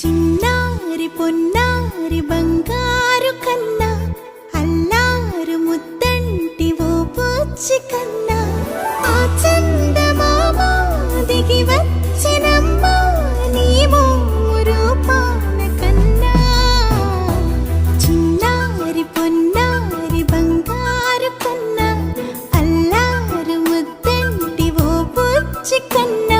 చిన్నారి పొన్నారి బంగారు కన్నా అల్లారు ముద్దంటి ఓ పుచ్చి కన్నా. ఆ చందమామ దిగి వచ్చినమ్మ నీ మోము రూపాన కన్నా. చిన్నారి పొన్నారి బంగారు కన్నా అల్లారు ముద్దంటి ఓ పుచ్చి కన్నా.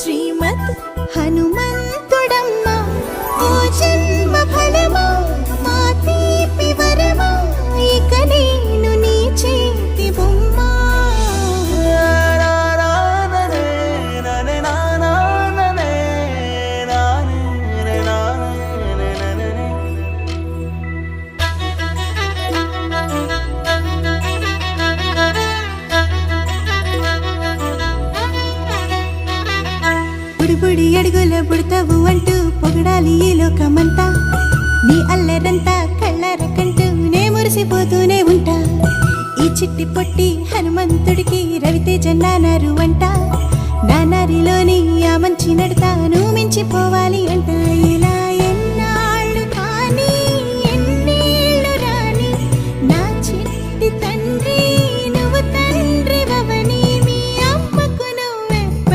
శ్రీమద్ శ్రీమద్ బుడిబుడి అడుగుల పుడతావు అంటూ పొగడాలి ఈ లోకమంతా. నీ అల్లరంతా కళ్ళారకంటూ నే మురిసిపోతూనే ఉంటా. ఈ చిట్టి పొట్టి హనుమంతుడికి రవితేజ నానారు అంట నానారిలోని ఆ మంచి నడతాను మించిపోవాలి అంట. ఇలా తండ్రి